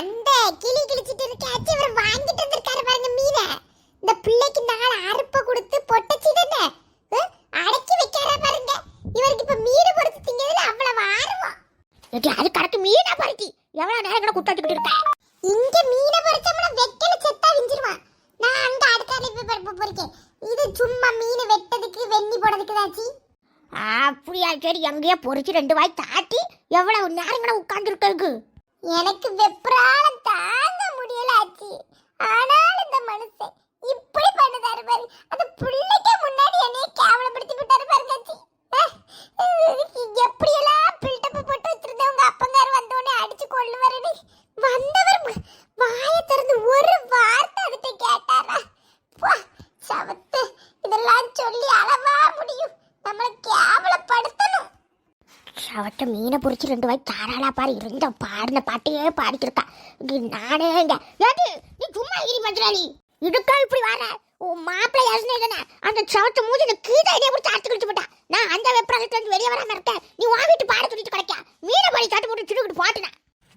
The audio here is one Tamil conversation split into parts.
அந்த கிளி கிழிச்சிட்டு இருக்காச்சு இவர் வாங்கிட்டு வந்திருக்காரு பாருங்க மீனை. இந்த பிள்ளைக்கு நாலு அறுப்பை கொடுத்து பொட்டச்சிட்டு அடக்கி வைக்கார பாருங்க. இவருக்கு இப்ப மீன் பொறுத்து திங்கிறதுல அவ்வளவு ஆர்வம். ஏட்டி அது கணக்கு மீனை பருத்தி எவ்வளவு நேரம் கூட குத்தாச்சுக்கிட்டு இருக்க? இங்க மீனை பொறிச்சோம்னா வெக்கல செத்தா விஞ்சிருவான். நான் அங்க அடுத்த போய் பருப்பு பொறிக்கேன் இது சும்மா மீன் வெட்டதுக்கு வெண்ணி போடுறதுக்கு தாச்சி அப்படியா சரி எங்கேயோ பொறிச்சு ரெண்டு வாய் தாட்டி எவ்வளவு நேரம் கூட உட்காந்துருக்கேன் எனக்கு வெப்பரால தாங்க முடியல ஆச்சி ஆனாலும் இந்த மனுஷன் இப்படி பண்ணுதாரு பாரு. அந்த பிள்ளைக்கு முன்னாடி என்னைய கேவலப்படுத்தி விட்டாரு பாருங்க ஆச்சி அஹ், இதுக்கு எப்படியெல்லாம் பில்டப் போட்டு வச்சிருந்தவங்க அப்பங்கார் வந்தோடனே அடிச்சு கொள்ளுவாருன்னு வந்தவர் வாயை திறந்து ஒரு வார்த்தை அதுட்ட கேட்டாரா? பா, அவட்ட மீனை பொறிச்சு ரெண்டு வாய் தாராளா பாரு. இருந்த பாடின பாட்டையே பாடிச்சிருக்கா நானே இங்க. ஏடி நீ சும்மா இரு மதுராளி இதுக்கா இப்படி வர? உன் மாப்பிள்ளை யோசனை தானே? அந்த சவத்தை மூஞ்சி இந்த கீதை இடையே பிடிச்சி அறுத்து கிழிச்சு போட்டா. நான் அந்த வெப்பரகத்துலேருந்து வெளியே வராம இருக்கேன். நீ வா வீட்டு பாட சொல்லிட்டு கிடைக்கா மீனை பழி சாட்டு போட்டு சுடுக்கிட்டு பாட்டுனா.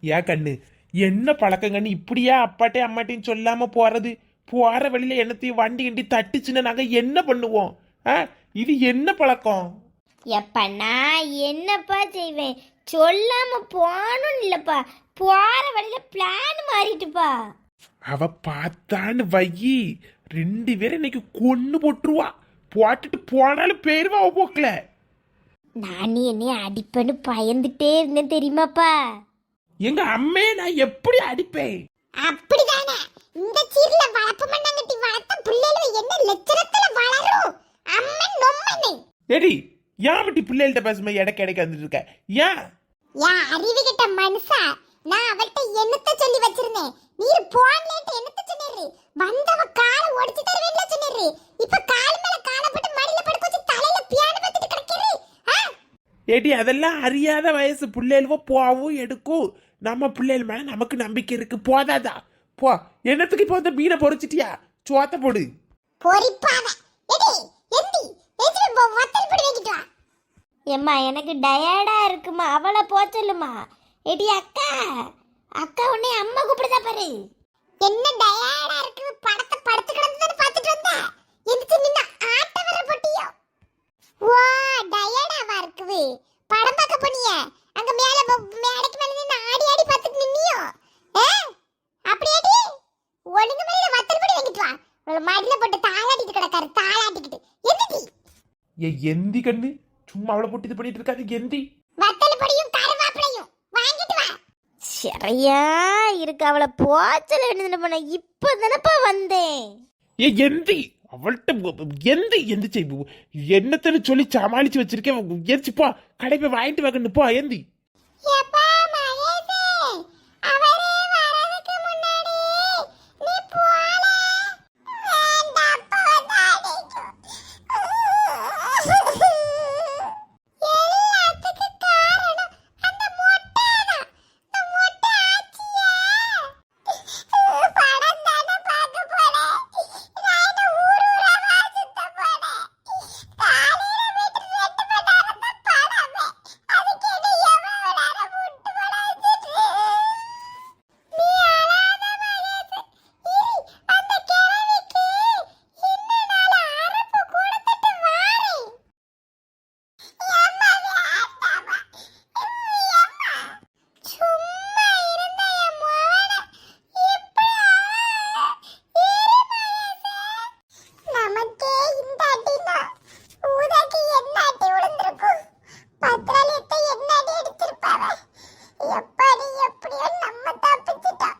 ஏன் கண்ணு என்ன பழக்கம் கண்ணு இப்படியா அப்பாட்டே அம்மாட்டையும் சொல்லாம போறது? போற வழியில என்னத்தையும் வண்டி கிண்டி தட்டுச்சுன்னா நாங்க என்ன பண்ணுவோம்? ஆ இது என்ன பழக்கம்? எப்ப நான் என்னப்பா செய்வேன்? சொல்லாம போகணும் இல்லப்பா. போற வழியில பிளான் மாறிட்டுப்பா. அவ பார்த்தான்னு வையி ரெண்டு பேரும் இன்னைக்கு கொன்னு போட்டுருவா. போட்டுட்டு போனாலும் பேருவா அவ போக்கல. நான் என்னைய அடிப்பேன்னு பயந்துட்டே இருந்தேன் தெரியுமாப்பா? எங்க அம்மையை நான் எப்படி அடிப்பேன்? அப்படிதானே. இந்த சீர்ல வளர்ப்பு மண்ணங்கட்டி வளர்த்த பிள்ளைகள் என்ன லட்சணத்துல வளரும்? அம்மன் நொம்மனே ஏடி ஏன் விட்டு பிள்ளைகள்கிட்ட பேசும்போது இடக்கு இடைக்க வந்துட்டு இருக்க? ஏன்? யா அறிவு கிட்ட மனுஷா நான் அவள்கிட்ட என்னத்த சொல்லி வச்சிருந்தேன்? நீர் போன்லேட்டு என்னத்த சொன்னீரு வந்தவ காலை ஒடிச்சு தருவேன்ல சொன்னீரு இப்ப கால் மேல காலை போட்டு மடியில படுக்க வச்சு தலையில பியானோ பார்த்துட்டு கிடக்கிறீ ஏடி அதெல்லாம் அறியாத வயசு பிள்ளைகளுவோ போவும் எடுக்கும் நம்ம பிள்ளைகள் மேல நமக்கு நம்பிக்கை இருக்கு. போதாதா? போ. என்னத்துக்கு இப்போ இந்த மீனை பொறிச்சிட்டியா? சோத்த போடு. பொறிப்பாவ எடி எந்தி எதிர வத்தல் படி வைக்கிட்டு வா. எம்மா எனக்கு டயர்டா இருக்குமா? அவளை போ சொல்லுமா. எடி அக்கா அக்கா உன்னை அம்மா கூப்பிடுதா பாரு. என்ன டயர்டா இருக்கு? படத்தை படுத்து கிடந்ததுன்னு பார்த்துட்டு வந்தா? எந்திரிச்சு நின்ன ஆட்ட வர போட்டியோ? வா டயர்டாவா இருக்குது. படம் பார்க்க போனிய. அங்க மேல மேடைக்கு மேல நின்னு ஆடி ஆடி பார்த்துட்டு நின்னியோ? ஏ அப்படியாடி ஒழுங்கு மேல வத்தல் படி வாங்கிட்டு வா. உள்ள மடியில போட்டு தாளாட்டிட்டு கிடக்காரு தாளாட்டிக்கிட்டு. ஏ எந்தி கண்ணு. சும்மா அவளை போட்டு இது பண்ணிட்டு இருக்காது எந்தி. வத்தல் பொடியும் கருவேப்பிலையும். வாங்கிட்டு வா. சரியா இருக்கு அவளை போச்சல என்ன பண்ண. இப்போ தானப்பா வந்தேன். ஏ எந்தி. அவள்கிட்ட எந்தி எந்திரிச்சு. என்னத்தன்னு சொல்லி சமாளிச்சு வச்சிருக்கேன். எந்திரிச்சு போ. கடை போய் வாங்கிட்டு வாங்கன்னு போ எந்தி. எப்பா மகேஷே அவரே வரதுக்கு முன்னாடி நீ போல வேண்டாம் போதாதே எல்லாத்துக்கும் காரணம் அந்த மொட்டைதான் இந்த மொட்டை ஆச்சியே படம் தானே பார்க்க போறேன் நான் என்ன ஊர் ஊரா சுத்த போறேன் காலையில வீட்டு ரெண்டு மணி நேரம் தான் படமே அதுக்கு என்ன எவ்வளவு நேரம் விட்டு படாச்சிட்டு நீ அழாத மகேஷ் இரு அந்த கிழவிக்கு இன்னும் நாலு அரப்பு கொடுத்துட்டு வாரேன் எம்மா வேண்டாமா எம்மா சும்மா இருந்த என் மகனை இப்படி நமக்கே இந்த அடினா ஊதாக்கு என்ன அடி விழுந்திருக்கும் பத்திராளியத்தை என்ன அடி அடிச்சிருப்பாவ எப்படி எப்படியோ நம்ம தப்பிச்சிட்டோம்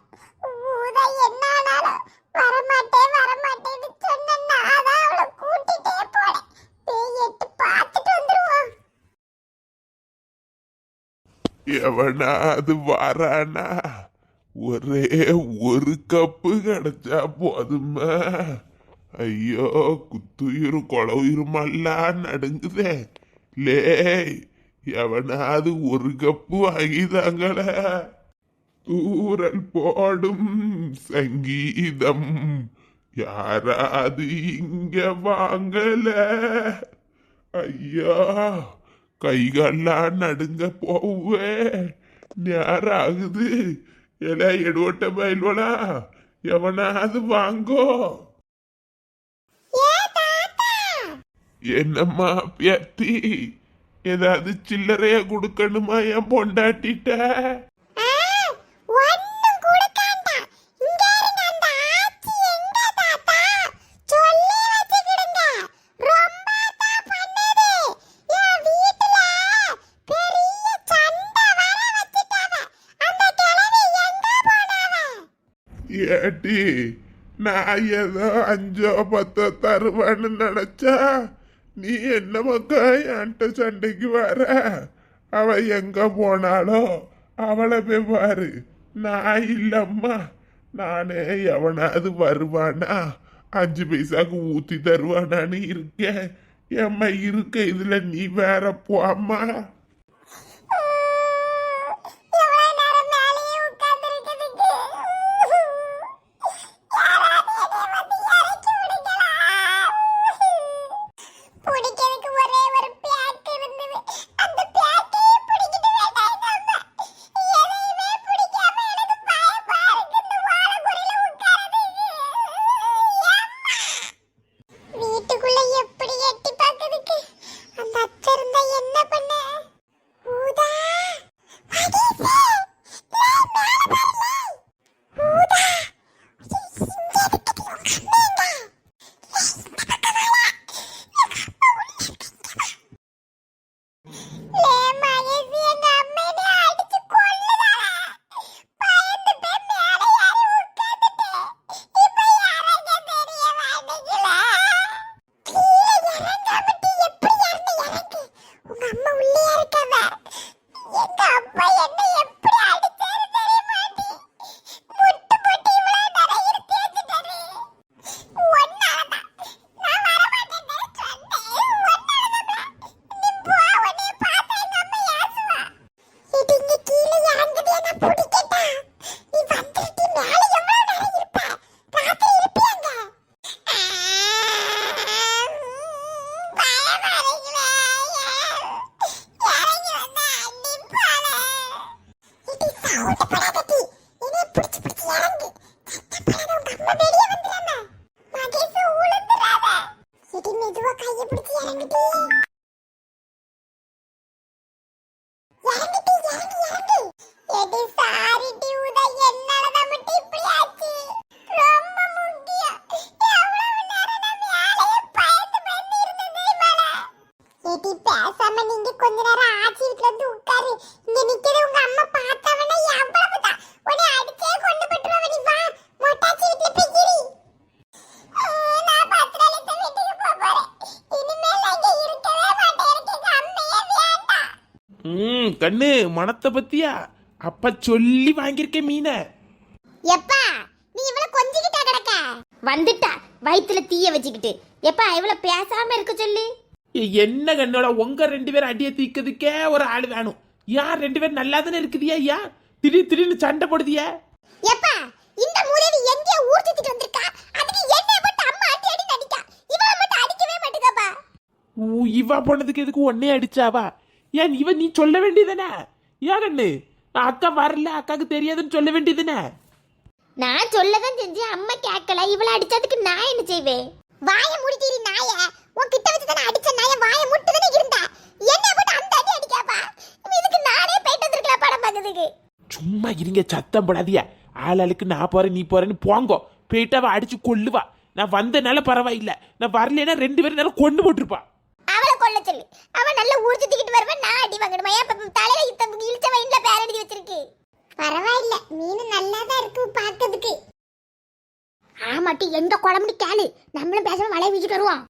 ஊதா என்ன ஆனாலும் வரமாட்டேன் வரமாட்டேன்னு சொன்னா அதான் அவளை கூட்டிட்டே போனேன் போய் எட்டு பார்த்துட்டு வந்துருவோம் எவனாவது வாரானா? ஒரே ஒரு கப்பு கிடைச்சா போதுமா? ஐயோ குத்துயிரும் கொலவுயிருமெல்லாம் நடுங்குதே. லே எவனாவது ஒரு கப்பு வாங்கிதாங்கள. தூரல் போடும் சங்கீதம் யாராவது இங்க வாங்கல. ஐயா கைகள்லாம் நடுங்க போவே. நேரம் ஆகுது எல எடுவட்ட பயில்வலா எவனாவது வாங்கோ. என்னம்மா பேத்தி ஏதாவது சில்லறைய கொடுக்கணுமா என் பொண்டாட்டிட்ட ஆ, ஒண்ணும் கொடுக்காண்டா. இங்க இருங்க, அந்த ஆச்சி எங்க தாத்தா? சொல்லி வச்சுக்கிடுங்க. ரொம்ப தான் பண்ணுது. என் வீட்டுல பெரிய சண்டை வர வச்சுட்டாவ. அந்த கிழவி எங்க போனாவ? ஏட்டி நான் ஏதோ அஞ்சோ பத்தோ தருவான்னு நினைச்சா நீ என்ன மக்கா என்கிட்ட சண்டைக்கு வர அவ எங்க போனாலோ அவளை போய் பாரு நான் இல்லம்மா நானே எவனாவது வருவானா அஞ்சு பைசாக்கு ஊத்தி தருவானான்னு இருக்கேன் ஏம்மா இருக்க இதுல நீ வேற போம்மா ம் கண்ணு மனத்தை பத்தியா? அப்ப சொல்லி வாங்கியிருக்கேன் மீனை. எப்பா நீ இவ்வளவு கொஞ்சிக்கிட்டா கிடக்க? வந்துட்டா வயித்துல தீய வச்சுக்கிட்டு. எப்பா இவ்வளவு பேசாம இருக்க சொல்லு. என்ன கண்ணோட உங்க ரெண்டு பேரும் அடியை தீக்கிறதுக்கே ஒரு ஆள் வேணும். யார் ரெண்டு பேரும் நல்லா தானே இருக்குதியா ஐயா? திடீர் திடீர்னு சண்டை போடுதியா? எப்பா இந்த மூதேவி எங்கேயோ ஊர் சுத்திட்டு வந்திருக்கா? அதுக்கு என்ன மட்டும் அம்மா அடி அடி நடிக்கா இவள மட்டும் அடிக்கவே மாட்டேங்கப்பா ஊ இவா போனதுக்கு எதுக்கு ஒன்னே அடிச்சாவா? ஏன் இவன் நீ சொல்ல வேண்டியதானே? ஏன் கண்ணு அக்கா வரல அக்காக்கு தெரியாதுன்னு சொல்ல வேண்டியதுனே? நான் சொல்லதான் செஞ்சேன் அம்மா கேட்கல. இவள அடிச்சதுக்கு நான் என்ன செய்வேன்? வாய முடிட்டீரி நாய. உன் கிட்ட வச்சு தானே அடிச்ச நாய? வாய முட்டு தானே இருந்தா? என்ன போட்டு அந்த அடி அடிக்காப்பா இதுக்கு நானே போயிட்டு வந்திருக்கலாம் படம் பார்க்கறதுக்கு சும்மா இருங்க சத்தம் போடாதியா ஆளாளுக்கு நான் போறேன் நீ போறேன்னு போங்கோ. போயிட்டு அவ அடிச்சு கொல்லுவா. நான் வந்தனால பரவாயில்ல. நான் வரலைன்னா ரெண்டு பேரும் நேரம் கொண்டு போட்டிருப்பா. கொல்ல சொல்லு. அவ நல்ல ஊர் சுத்திக்கிட்டு வருவா நான் அடி வாங்கணுமா? ஏன் தலையில இத்த இழுச்ச வயின்ல பேர் எழுதி வச்சிருக்கு? பரவாயில்ல மீன் நல்லா தான் இருக்கு பார்க்கிறதுக்கு ஆமாட்டி எந்த குழம்புன்னு கேளு. நம்மளும் பேசாம வலைய வீசிட்டு வருவோம்.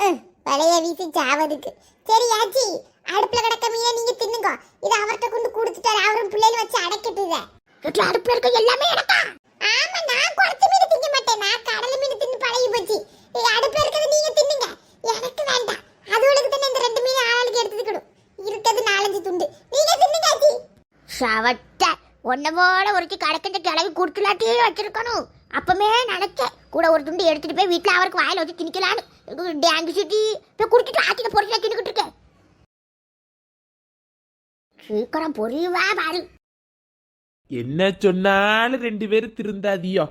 ம்ம். வலைய வீசி சாவதுக்கு சரி ஆச்சி அடுப்புல கிடக்க மீனை நீங்க தின்னுங்க இது அவர்கிட்ட கொண்டு கொடுத்துட்டாரு அவரும் பிள்ளைல வச்சு அடைக்கட்டுத. வீட்டுல அடுப்புல இருக்க எல்லாமே எனக்கா? ஆமா நான் குறைச்ச மீன் திங்க மாட்டேன். நான் கடல் மீன் தின்னு பழகி போச்சு. அடுப்புல இருக்கிறது நீங்க தின்னுங்க. எனக்கு வேண்டாம். அதுகளுக்கு தானே இந்த ரெண்டு மீன் ஆளுக்கு எடுத்துக்கணும் இருக்கிறது நாலஞ்சு துண்டு. நீங்க தின்னுங்க ஆச்சி சவட்ட ஒன்ன போல ஒருத்தி கடக்கின்ற கிளவி குடுக்கலாட்டியே வச்சிருக்கணும். அப்பமே நினைச்சேன் கூட ஒரு துண்டு எடுத்துட்டு போய் வீட்டுல அவருக்கு வாயில வச்சு திணிக்கலான்னு. டேங்கு சுட்டி போய் குடிச்சிட்டு ஆத்தின பொறிச்சு தின்னுக்கிட்டு இருக்கேன். சீக்கிரம் பொரியவா பாரு. என்ன சொன்னாலும் ரெண்டு பேரும் திருந்தாதியோ.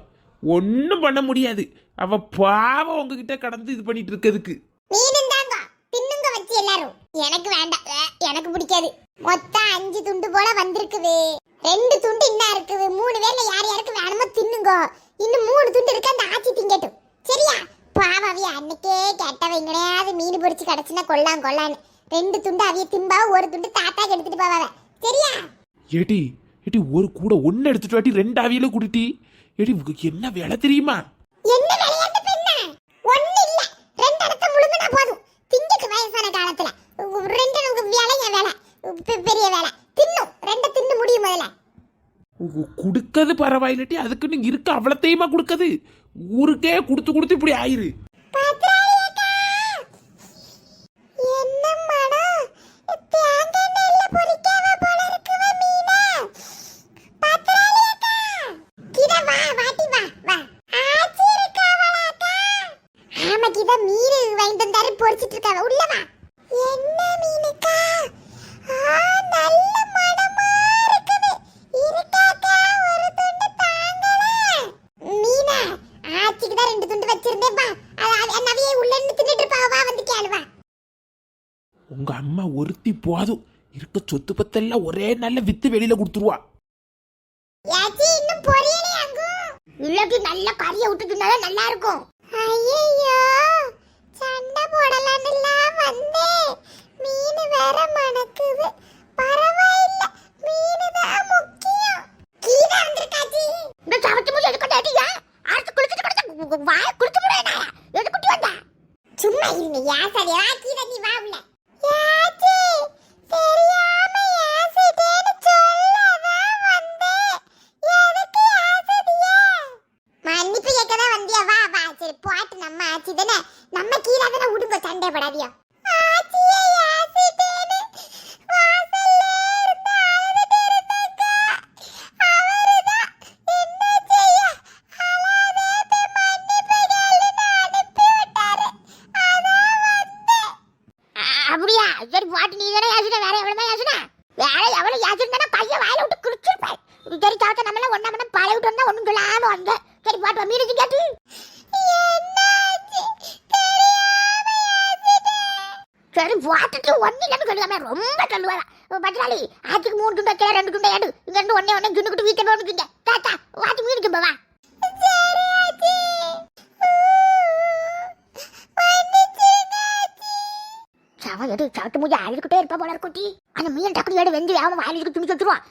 ஒன்றும் பண்ண முடியாது. அவ பாவம் உங்ககிட்ட கடந்து இது பண்ணிட்டு இருக்கிறதுக்கு மீனும் தாங்க தின்னுங்க வச்சு எல்லாரும். எனக்கு வேண்டாம். எனக்கு பிடிக்காது. மொத்தம் அஞ்சு துண்டு போல வந்திருக்குது. ரெண்டு துண்டு இன்னும் இருக்குது. மூணு பேர்ல யார் யாருக்கு வேணுமோ தின்னுங்க. இன்னும் மூணு துண்டு இருக்கு. அந்த ஆச்சி திங்கட்டும். சரியா? பாவவி அன்னைக்கே கேட்டவங்களையாவது மீன் பொரிச்சு கிடச்சுன்னா கொல்லாம் கொல்லான்னு. ரெண்டு துண்டு அவிய திம்பா ஒரு துண்டு தாத்தாக்கு எடுத்துட்டு போவாவ. சரியா? ஏடி ஏடி ஒரு கூட ஒன்று எடுத்துட்டு வாட்டி ரெண்டு அவியில கூட்டிட்டி ஏடி என்ன வேலை தெரியுமா? என்ன விளையாட்டு பெண்ணா ஒண்ணு இல்ல ரெண்டு இடத்த முழுங்கினா போதும் திங்கக்கு வயசான காலத்துல உ- ரெண்டு நமக்கு வேலை என் வேலை பெ- பெரிய வேலை தின்னும் ரெண்டு தின்னு முடியும் முதல்ல உ- கொடுக்கறது பரவாயில்லட்டி அதுக்குன்னு இருக்க அவ்வளத்தையுமா கொடுக்கது ஊருக்கே கொடுத்து கொடுத்து இப்படி ஆயிரு. என்ன மனம் தேங்காய் நெல்ல பொரிக்காம போல வா ஆச்சி இருக்காவளாக்கா ஆமா கித மீன் வாங்கிட்டு வந்தாரு பொரிச்சிட்டு இருக்காவ உள்ள வா என்ன மீனுக்கா ஆ நல்ல மணமா இருக்குது இருக்காக்கா ஒரு துண்டு தாங்களே மீனா ஆச்சிக்கு தான் ரெண்டு துண்டு வச்சிருந்தேன் வா அது அது நவியை உள்ள இருந்து தின்னுட்டு இருப்பா வா வந்து கேளு வா உங்க அம்மா ஒருத்தி போதும் இருக்க சொத்து பத்தெல்லாம் ஒரே நல்ல வித்து வெளியில கொடுத்துருவா. யாச்சி நல்ல கறியை விட்டு நல்லா இருக்கும் ஐயோ சண்டை போடலான்னுலாம் வந்தேன் மீன் வேற மணக்குது. பரவாயில்ல மீன் தான் முக்கியம். கீழே வந்திருக்காச்சி. இந்த சவச்சு மூஞ்சி எதுக்கு அடியா அடுத்து குளிச்சுட்டு கிடச்சா வாய குளிச்சு முடியா எதுக்குட்டி வந்தா? சும்மா இருங்க யாசரி வா கீழே நீ வா உள்ள யாச்சி தெரியாம யாசிட்டேன்னு சொல்லதான் வந்தேன் எதுக்கு யாசதியா மன்னிப்பு கேட்க தான் வந்தியா? வா வா சரி பாட்டு நம்ம ஆச்சு தானே நம்ம கீழே தானே விடுங்க சண்டை படாதியா சொல்லுவாமே ரொம்ப சொல்லுவாங்க பத்ராளி ஆச்சுக்கு மூணு துண்டை வைக்கல ரெண்டு துண்டை ஏடு இங்க இருந்து ஒன்னே ஒன்னே ஜுன்னுக்கிட்டு வீட்டை ஒன்று தாத்தா வாட்டி மீனுக்கு போவா சரி ஆச்சி மன்னிச்சிருங்க ஆச்சி சவன் எது சவத்து மூஞ்சி அழுதுகிட்டே இருப்பா போல இருக்குட்டி அந்த மீன் டக்குனு ஏடு வெந்து வேகமா வாயிலுக்கு துணி வச்சிருவான்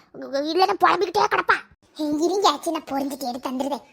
இல்லைன்னா புலம்பிக்கிட்டே கிடப்பா. இருங்க ஆச்சி நான் பொறிஞ்சிட்டு எடுத்து தந்துருவேன்.